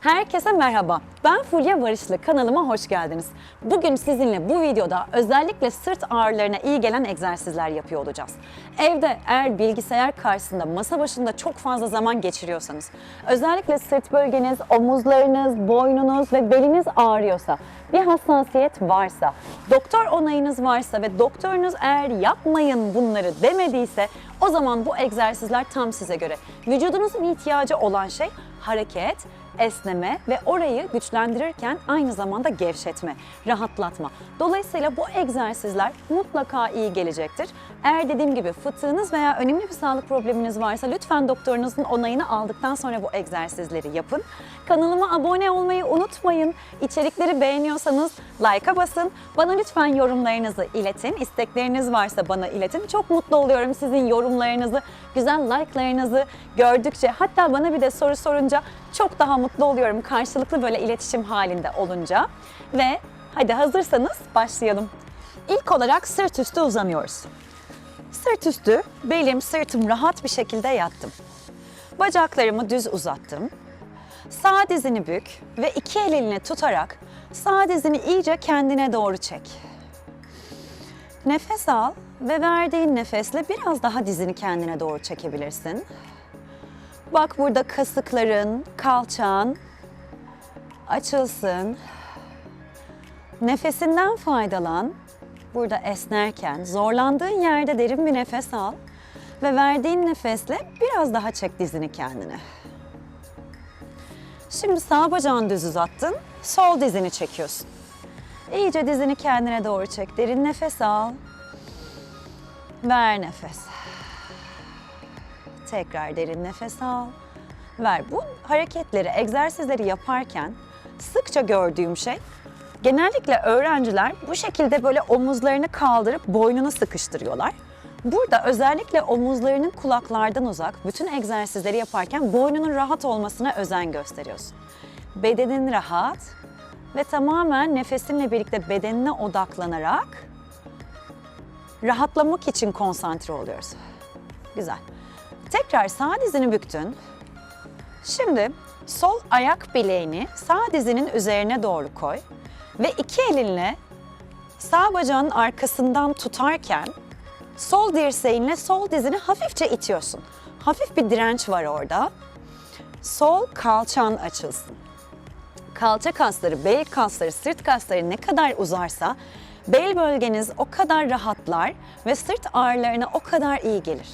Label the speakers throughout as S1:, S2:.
S1: Herkese merhaba. Ben Fulya Barışlı. Kanalıma hoş geldiniz. Bugün sizinle bu videoda özellikle sırt ağrılarına iyi gelen egzersizler yapıyor olacağız. Evde eğer bilgisayar karşısında masa başında çok fazla zaman geçiriyorsanız, özellikle sırt bölgeniz, omuzlarınız, boynunuz ve beliniz ağrıyorsa, bir hassasiyet varsa, doktor onayınız varsa ve doktorunuz eğer yapmayın bunları demediyse o zaman bu egzersizler tam size göre. Vücudunuzun ihtiyacı olan şey hareket, esneme ve orayı güçlendirirken aynı zamanda gevşetme, rahatlatma. Dolayısıyla bu egzersizler mutlaka iyi gelecektir. Eğer dediğim gibi fıtığınız veya önemli bir sağlık probleminiz varsa lütfen doktorunuzun onayını aldıktan sonra bu egzersizleri yapın. Kanalıma abone olmayı unutmayın. İçerikleri beğeniyorsanız like'a basın. Bana lütfen yorumlarınızı iletin. İstekleriniz varsa bana iletin. Çok mutlu oluyorum sizin yorumlarınızı, güzel like'larınızı gördükçe. Hatta bana bir de soru sorunca çok daha mutlu oluyorum karşılıklı böyle iletişim halinde olunca. Ve hadi hazırsanız başlayalım. İlk olarak sırt üstü uzanıyoruz. Sırt üstü, belim, sırtım rahat bir şekilde yattım. Bacaklarımı düz uzattım. Sağ dizini bük ve iki elini tutarak sağ dizini iyice kendine doğru çek. Nefes al ve verdiğin nefesle biraz daha dizini kendine doğru çekebilirsin. Bak burada kasıkların, kalçan açılsın. Nefesinden faydalan. Burada esnerken zorlandığın yerde derin bir nefes al ve verdiğin nefesle biraz daha çek dizini kendine. Şimdi sağ bacağını düz uzattın, sol dizini çekiyorsun. İyice dizini kendine doğru çek. Derin nefes al. Ver nefes. Tekrar derin nefes al. Ver. Bu hareketleri, egzersizleri yaparken sıkça gördüğüm şey genellikle öğrenciler bu şekilde böyle omuzlarını kaldırıp boynunu sıkıştırıyorlar. Burada özellikle omuzlarının kulaklardan uzak bütün egzersizleri yaparken boynunun rahat olmasına özen gösteriyorsun. Bedenin rahat ve tamamen nefesinle birlikte bedenine odaklanarak rahatlamak için konsantre oluyoruz. Güzel. Tekrar sağ dizini büktün. Şimdi sol ayak bileğini sağ dizinin üzerine doğru koy ve iki elinle sağ bacağın arkasından tutarken sol dirseğinle sol dizini hafifçe itiyorsun. Hafif bir direnç var orada. Sol kalçan açılsın. Kalça kasları, bel kasları, sırt kasları ne kadar uzarsa bel bölgeniz o kadar rahatlar ve sırt ağrılarına o kadar iyi gelir.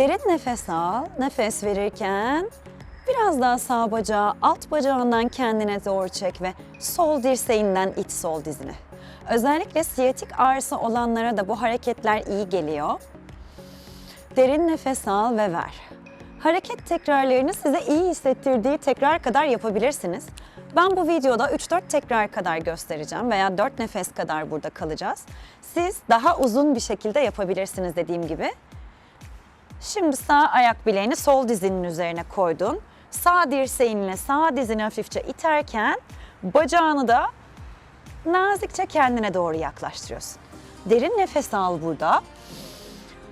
S1: Derin nefes al. Nefes verirken biraz daha sağ bacağı alt bacağından kendine doğru çek ve sol dirseğinden it sol dizini. Özellikle siyatik ağrısı olanlara da bu hareketler iyi geliyor. Derin nefes al ve ver. Hareket tekrarlarını size iyi hissettirdiği tekrar kadar yapabilirsiniz. Ben bu videoda 3-4 tekrar kadar göstereceğim veya 4 nefes kadar burada kalacağız. Siz daha uzun bir şekilde yapabilirsiniz dediğim gibi. Şimdi sağ ayak bileğini sol dizinin üzerine koydun. Sağ dirseğinle sağ dizini hafifçe iterken bacağını da nazikçe kendine doğru yaklaştırıyorsun. Derin nefes al burada.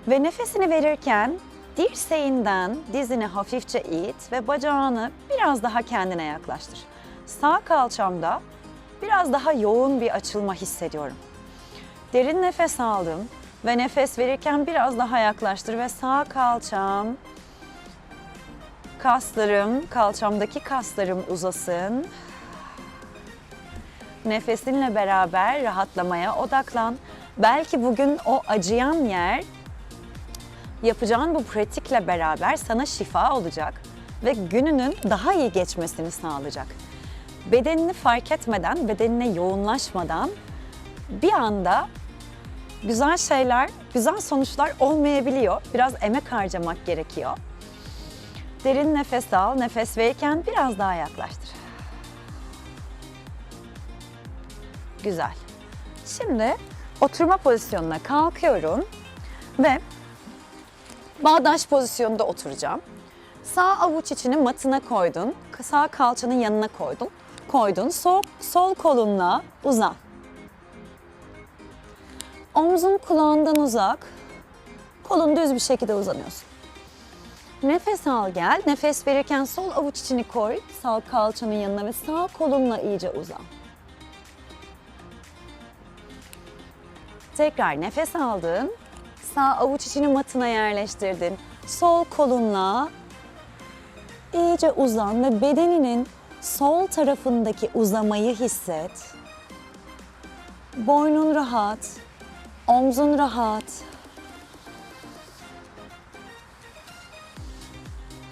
S1: Ve nefesini verirken dirseğinden dizini hafifçe it ve bacağını biraz daha kendine yaklaştır. Sağ kalçamda biraz daha yoğun bir açılma hissediyorum. Derin nefes aldım ve nefes verirken biraz daha yaklaştır ve sağ kalçam, kaslarım, kalçamdaki kaslarım uzasın. Nefesinle beraber rahatlamaya odaklan. Belki bugün o acıyan yer yapacağın bu pratikle beraber sana şifa olacak ve gününün daha iyi geçmesini sağlayacak. Bedenini fark etmeden, bedenine yoğunlaşmadan bir anda güzel şeyler, güzel sonuçlar olmayabiliyor. Biraz emek harcamak gerekiyor. Derin nefes al, nefes verirken biraz daha yaklaştır. Güzel. Şimdi oturma pozisyonuna kalkıyorum ve bağdaş pozisyonda oturacağım. Sağ avuç içini matına koydun, sağ kalçanın yanına koydun. Koydun, sol, sol kolunla uzan. Omzun kulağından uzak, kolun düz bir şekilde uzanıyorsun. Nefes al gel. Nefes verirken sol avuç içini koy. Sağ kalçanın yanına ve sağ kolunla iyice uzan. Tekrar nefes aldın. Sağ avuç içini matına yerleştirdin. Sol kolunla iyice uzan ve bedeninin sol tarafındaki uzamayı hisset. Boynun rahat, omzun rahat.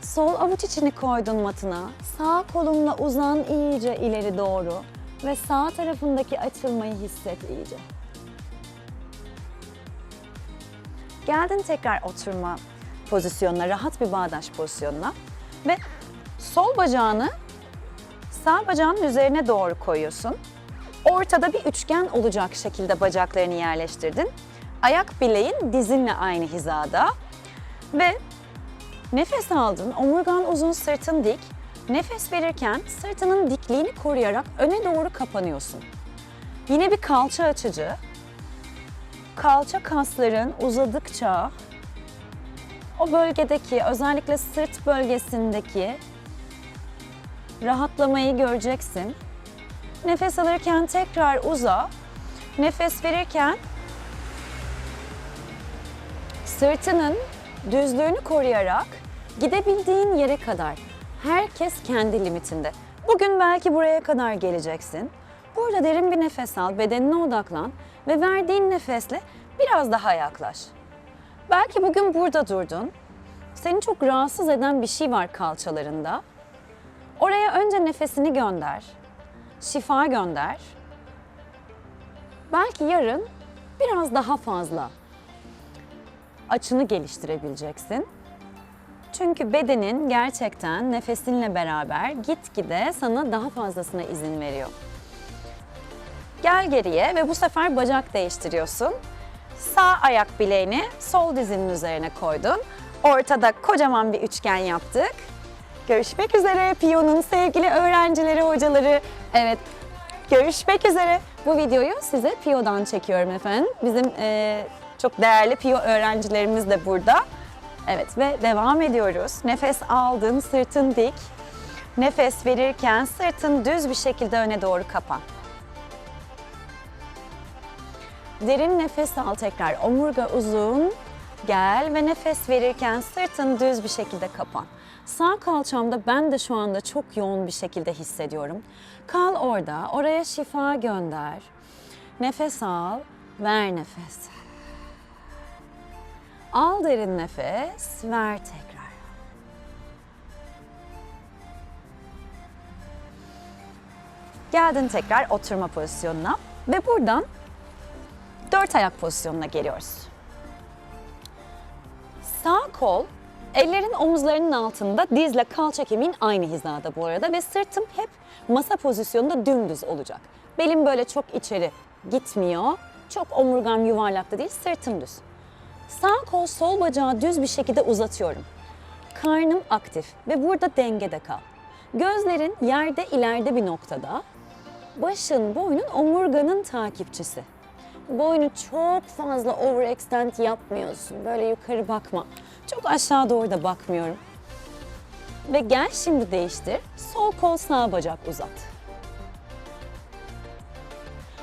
S1: Sol avuç içini koydun matına. Sağ kolunla uzan iyice ileri doğru ve sağ tarafındaki açılmayı hisset iyice. Geldin tekrar oturma pozisyonuna, rahat bir bağdaş pozisyonuna ve sol bacağını sağ bacağının üzerine doğru koyuyorsun. Ortada bir üçgen olacak şekilde bacaklarını yerleştirdin. Ayak bileğin dizinle aynı hizada ve nefes aldın. Omurgan uzun, sırtın dik. Nefes verirken sırtının dikliğini koruyarak öne doğru kapanıyorsun. Yine bir kalça açıcı. Kalça kasların uzadıkça o bölgedeki özellikle sırt bölgesindeki rahatlamayı göreceksin. Nefes alırken tekrar uza. Nefes verirken sırtının düzlüğünü koruyarak gidebildiğin yere kadar. Herkes kendi limitinde. Bugün belki buraya kadar geleceksin. Burada derin bir nefes al, bedenine odaklan ve verdiğin nefesle biraz daha yaklaş. Belki bugün burada durdun. Seni çok rahatsız eden bir şey var kalçalarında. Oraya önce nefesini gönder. Şifa gönder. Belki yarın biraz daha fazla açını geliştirebileceksin. Çünkü bedenin gerçekten nefesinle beraber gitgide sana daha fazlasına izin veriyor. Gel geriye ve bu sefer bacak değiştiriyorsun. Sağ ayak bileğini sol dizinin üzerine koydun. Ortada kocaman bir üçgen yaptık. Görüşmek üzere Piyo'nun sevgili öğrencileri, hocaları. Evet, görüşmek üzere. Bu videoyu size Piyo'dan çekiyorum efendim. Bizim eee, çok değerli Piyo öğrencilerimiz de burada. Evet ve devam ediyoruz. Nefes aldın, sırtın dik. Nefes verirken sırtın düz bir şekilde öne doğru kapan. Derin nefes al tekrar. Omurga uzun. Gel ve nefes verirken sırtın düz bir şekilde kapan. Sağ kalçamda ben de şu anda çok yoğun bir şekilde hissediyorum. Kal orada. Oraya şifa gönder. Nefes al. Ver nefes. Al derin nefes. Ver tekrar. Geldin tekrar oturma pozisyonuna ve buradan dört ayak pozisyonuna geliyoruz. Sağ kol ellerin omuzlarının altında dizle kalça kemiğin aynı hizada bu arada ve sırtım hep masa pozisyonunda dümdüz olacak. Belim böyle çok içeri gitmiyor. Çok omurgam yuvarlakta değil, sırtım düz. Sağ kol sol bacağı düz bir şekilde uzatıyorum. Karnım aktif ve burada dengede kal. Gözlerin yerde ileride bir noktada. Başın, boynun omurganın takipçisi. Boynu çok fazla overextend yapmıyorsun. Böyle yukarı bakma. Çok aşağı doğru da bakmıyorum. Ve gel şimdi değiştir. Sol kol sağ bacak uzat.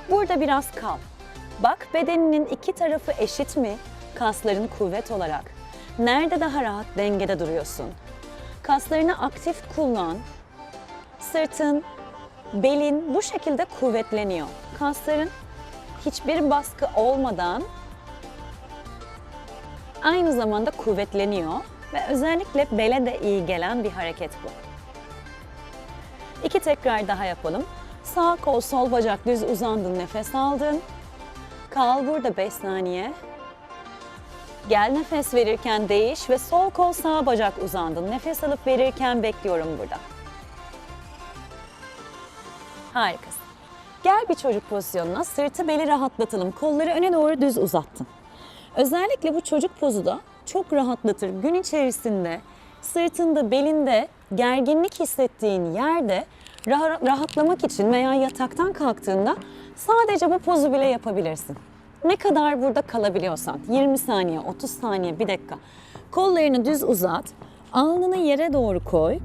S1: Burada biraz kal. Bak bedeninin iki tarafı eşit mi? Kasların kuvvet olarak. Nerede daha rahat dengede duruyorsun? Kaslarını aktif kullan. Sırtın, belin bu şekilde kuvvetleniyor. Kasların hiçbir baskı olmadan aynı zamanda kuvvetleniyor ve özellikle bele de iyi gelen bir hareket bu. İki tekrar daha yapalım. Sağ kol, sol bacak düz uzandın, nefes aldın. Kal burada 5 saniye. Gel nefes verirken değiş ve sol kol sağ bacak uzandın. Nefes alıp verirken bekliyorum burada. Harikasın. Gel bir çocuk pozisyonuna, sırtı beli rahatlatalım. Kolları öne doğru düz uzattın. Özellikle bu çocuk pozu da çok rahatlatır. Gün içerisinde sırtında, belinde gerginlik hissettiğin yerde rah- rahatlamak için veya yataktan kalktığında sadece bu pozu bile yapabilirsin. Ne kadar burada kalabiliyorsan, 20 saniye, 30 saniye, 1 dakika. Kollarını düz uzat, Alnını yere doğru koy.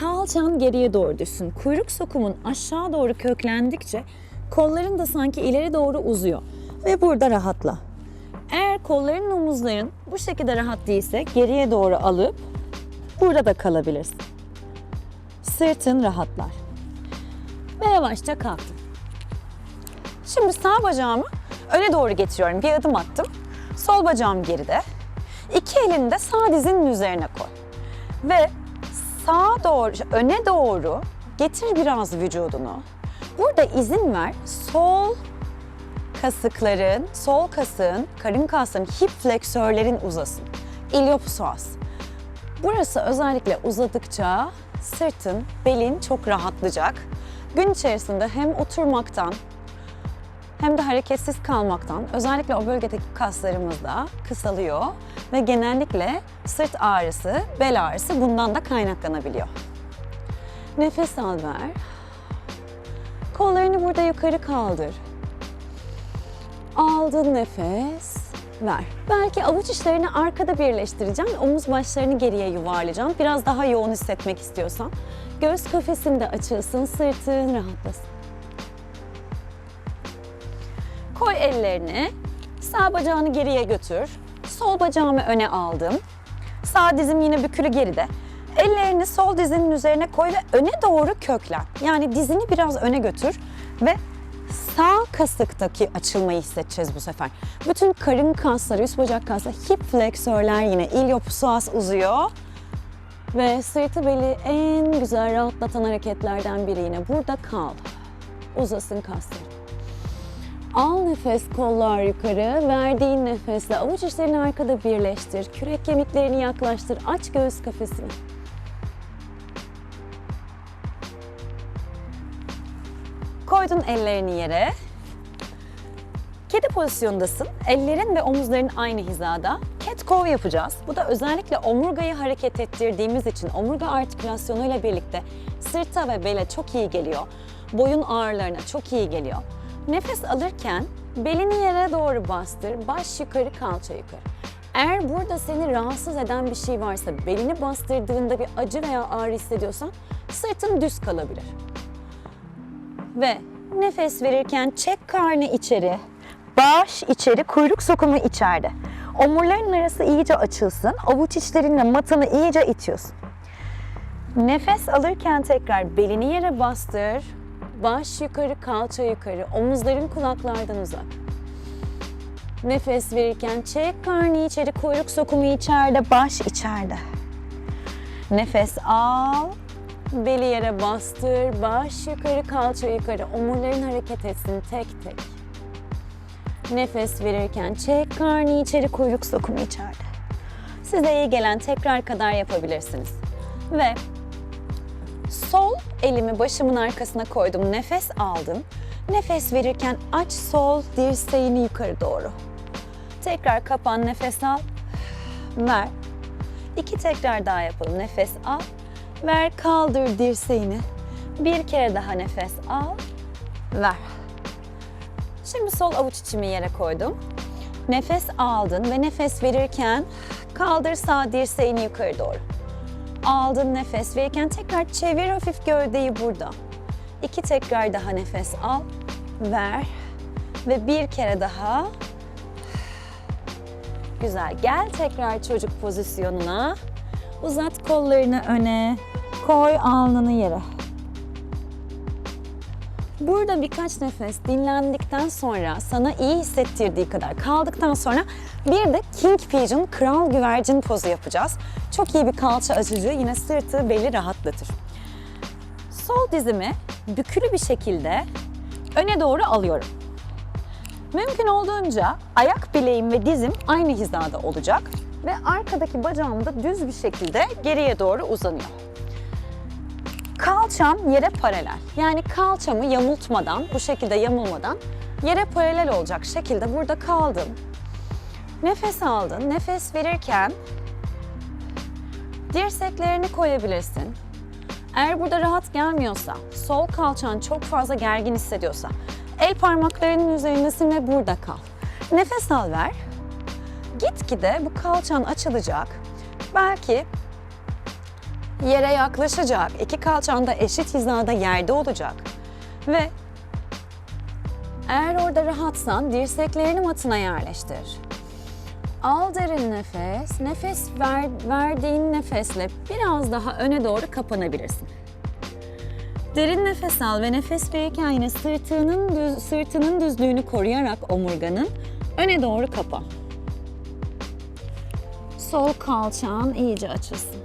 S1: Kalçan geriye doğru düşsün. Kuyruk sokumun aşağı doğru köklendikçe kolların da sanki ileri doğru uzuyor. Ve burada rahatla. Eğer kolların omuzların bu şekilde rahat değilse geriye doğru alıp burada da kalabilirsin. Sırtın rahatlar. Ve yavaşça kalktım. Şimdi sağ bacağımı öne doğru getiriyorum. Bir adım attım. Sol bacağım geride. İki elini de sağ dizinin üzerine koy. Ve sağa doğru, öne doğru getir biraz vücudunu. Burada izin ver. Sol kasıkların, sol kasığın, karın kasların, hip fleksörlerin uzasın. Iliopsoas. Burası özellikle uzadıkça sırtın, belin çok rahatlayacak. Gün içerisinde hem oturmaktan hem de hareketsiz kalmaktan özellikle o bölgedeki kaslarımız da kısalıyor ve genellikle sırt ağrısı, bel ağrısı bundan da kaynaklanabiliyor. Nefes al ver. Kollarını burada yukarı kaldır. Aldın nefes, ver. Belki avuç içlerini arkada birleştireceğim omuz başlarını geriye yuvarlayacağım. Biraz daha yoğun hissetmek istiyorsan. Göğüs kafesinde açılsın, sırtın rahatlasın. Koy ellerini, sağ bacağını geriye götür. Sol bacağımı öne aldım. Sağ dizim yine bükülü geride. Ellerini sol dizinin üzerine koy ve öne doğru köklen. Yani dizini biraz öne götür ve sağ kasıktaki açılmayı hissedeceğiz bu sefer. Bütün karın kasları, üst bacak kasları, hip fleksörler yine iliopsoas uzuyor. Ve sırtı beli en güzel rahatlatan hareketlerden biri yine. Burada kal. Uzasın kasları. Al nefes kollar yukarı. Verdiğin nefesle avuç içlerini arkada birleştir. Kürek kemiklerini yaklaştır. Aç göğüs kafesini. Koydun ellerini yere. Kedi pozisyondasın. Ellerin ve omuzların aynı hizada. Cat cow yapacağız. Bu da özellikle omurgayı hareket ettirdiğimiz için omurga artikülasyonuyla birlikte sırta ve bele çok iyi geliyor. Boyun ağrılarına çok iyi geliyor. Nefes alırken belini yere doğru bastır, baş yukarı, kalça yukarı. Eğer burada seni rahatsız eden bir şey varsa, belini bastırdığında bir acı veya ağrı hissediyorsan sırtın düz kalabilir. Ve nefes verirken çek karnı içeri, baş içeri, kuyruk sokumu içeride. Omurların arası iyice açılsın, avuç içlerinle matını iyice itiyorsun. Nefes alırken tekrar belini yere bastır, baş yukarı, kalça yukarı, omuzların kulaklardan uzak. Nefes verirken çek karnı içeri, kuyruk sokumu içeride, baş içeride. Nefes al, beli yere bastır, baş yukarı, kalça yukarı, omurların hareket etsin tek tek. Nefes verirken çek karnı içeri, kuyruk sokumu içeride. Size iyi gelen tekrar kadar yapabilirsiniz. Ve sol elimi başımın arkasına koydum, nefes aldım. Nefes verirken aç sol dirseğini yukarı doğru. Tekrar kapan, nefes al, ver. İki tekrar daha yapalım. Nefes al, ver, kaldır dirseğini. Bir kere daha nefes al, ver. Şimdi sol avuç içimi yere koydum. Nefes aldın ve nefes verirken kaldır sağ dirseğini yukarı doğru. Aldın nefes verirken tekrar çevir hafif gövdeyi burada. İki tekrar daha nefes al, ver ve bir kere daha. Güzel. Gel tekrar çocuk pozisyonuna. Uzat kollarını öne. Koy alnını yere. Burada birkaç nefes dinlendikten sonra sana iyi hissettirdiği kadar kaldıktan sonra bir de King Pigeon kral güvercin pozu yapacağız. Çok iyi bir kalça açıcı yine sırtı beli rahatlatır. Sol dizimi bükülü bir şekilde öne doğru alıyorum. Mümkün olduğunca ayak bileğim ve dizim aynı hizada olacak ve arkadaki bacağım da düz bir şekilde geriye doğru uzanıyor. Kalçam yere paralel. Yani kalçamı yamultmadan, bu şekilde yamulmadan yere paralel olacak şekilde burada kaldım. Nefes aldın. Nefes verirken dirseklerini koyabilirsin. Eğer burada rahat gelmiyorsa, sol kalçan çok fazla gergin hissediyorsa, el parmaklarının üzerindesin ve burada kal. Nefes al ver. Gitgide bu kalçan açılacak. Belki yere yaklaşacak. İki kalçan da eşit hizada yerde olacak. Ve eğer orada rahatsan dirseklerini matına yerleştir. Al derin nefes. Nefes ver, verdiğin nefesle biraz daha öne doğru kapanabilirsin. Derin nefes al ve nefes verirken yine sırtının, düz, sırtının düzlüğünü koruyarak omurganın öne doğru kapa. Sol kalçan iyice açılsın.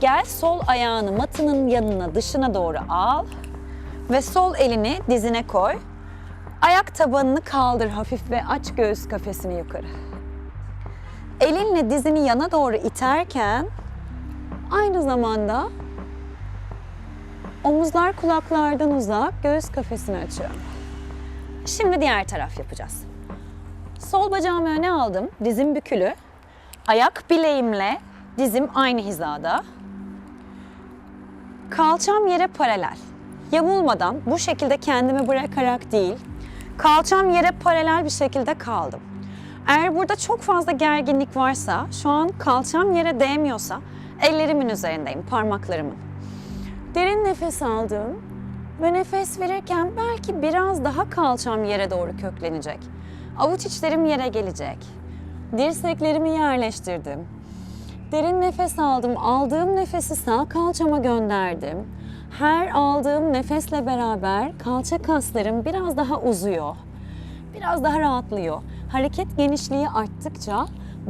S1: Gel sol ayağını matının yanına dışına doğru al ve sol elini dizine koy. Ayak tabanını kaldır hafif ve aç göğüs kafesini yukarı. Elinle dizini yana doğru iterken aynı zamanda omuzlar kulaklardan uzak, göğüs kafesini açıyorum. Şimdi diğer taraf yapacağız. Sol bacağımı öne aldım, dizim bükülü. Ayak bileğimle dizim aynı hizada. Kalçam yere paralel. Yamulmadan bu şekilde kendimi bırakarak değil, kalçam yere paralel bir şekilde kaldım. Eğer burada çok fazla gerginlik varsa, şu an kalçam yere değmiyorsa ellerimin üzerindeyim, parmaklarımın. Derin nefes aldım ve nefes verirken belki biraz daha kalçam yere doğru köklenecek. Avuç içlerim yere gelecek. Dirseklerimi yerleştirdim. Derin nefes aldım. Aldığım nefesi sağ kalçama gönderdim. Her aldığım nefesle beraber kalça kaslarım biraz daha uzuyor. Biraz daha rahatlıyor. Hareket genişliği arttıkça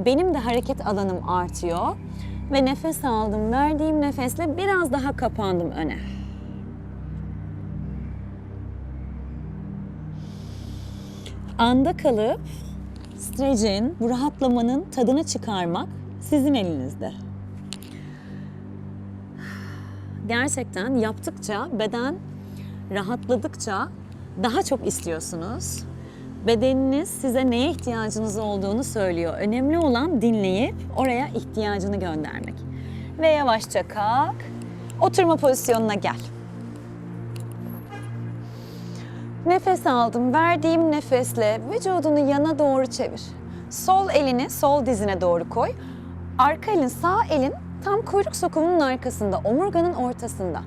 S1: benim de hareket alanım artıyor. Ve nefes aldım. Verdiğim nefesle biraz daha kapandım öne. Anda kalıp stretch'in, bu rahatlamanın tadını çıkarmak sizin elinizde. Gerçekten yaptıkça beden rahatladıkça daha çok istiyorsunuz. Bedeniniz size neye ihtiyacınız olduğunu söylüyor. Önemli olan dinleyip oraya ihtiyacını göndermek. Ve yavaşça kalk. Oturma pozisyonuna gel. Nefes aldım. Verdiğim nefesle vücudunu yana doğru çevir. Sol elini sol dizine doğru koy. Arka elin, sağ elin tam kuyruk sokumunun arkasında, omurganın ortasında.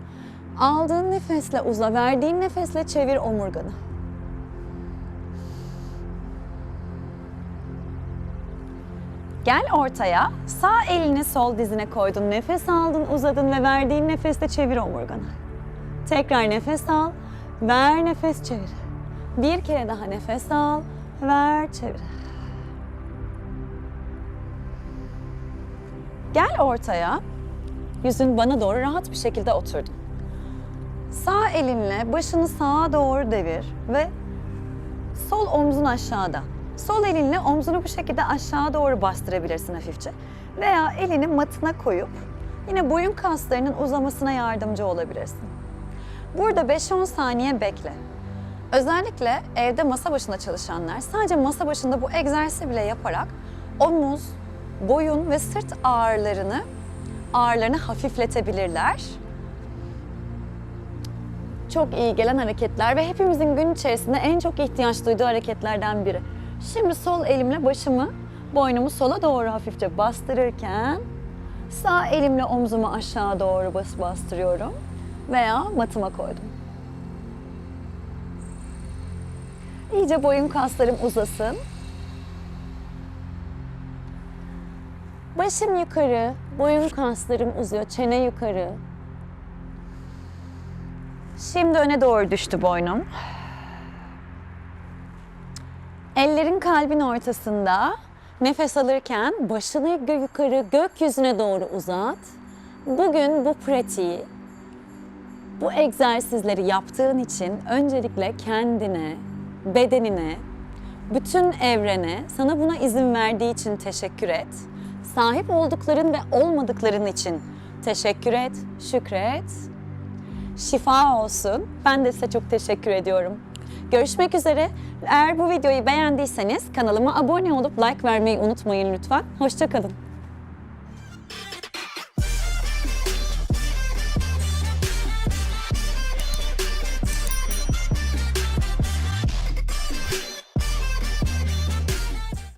S1: Aldığın nefesle uza, verdiğin nefesle çevir omurganı. Gel ortaya. Sağ elini sol dizine koydun. Nefes aldın, uzadın ve verdiğin nefesle çevir omurganı. Tekrar nefes al, ver nefes çevir. Bir kere daha nefes al, ver çevir. Gel ortaya. Yüzün bana doğru rahat bir şekilde oturdun. Sağ elinle başını sağa doğru devir ve sol omzun aşağıda. Sol elinle omzunu bu şekilde aşağı doğru bastırabilirsin hafifçe. Veya elini matına koyup yine boyun kaslarının uzamasına yardımcı olabilirsin. Burada 5-10 saniye bekle. Özellikle evde masa başında çalışanlar sadece masa başında bu egzersizi bile yaparak omuz, boyun ve sırt ağrılarını ağrılarını hafifletebilirler. Çok iyi gelen hareketler ve hepimizin gün içerisinde en çok ihtiyaç duyduğu hareketlerden biri. Şimdi sol elimle başımı, boynumu sola doğru hafifçe bastırırken sağ elimle omzumu aşağı doğru bas bastırıyorum veya matıma koydum. İyice boyun kaslarım uzasın. Başım yukarı, boyun kaslarım uzuyor, çene yukarı. Şimdi öne doğru düştü boynum. Ellerin kalbin ortasında. Nefes alırken başını yukarı gökyüzüne doğru uzat. Bugün bu pratiği, bu egzersizleri yaptığın için öncelikle kendine, bedenine, bütün evrene sana buna izin verdiği için teşekkür et. Sahip oldukların ve olmadıkların için teşekkür et, şükret. Şifa olsun. Ben de size çok teşekkür ediyorum. Görüşmek üzere. Eğer bu videoyu beğendiyseniz kanalıma abone olup like vermeyi unutmayın lütfen. Hoşçakalın.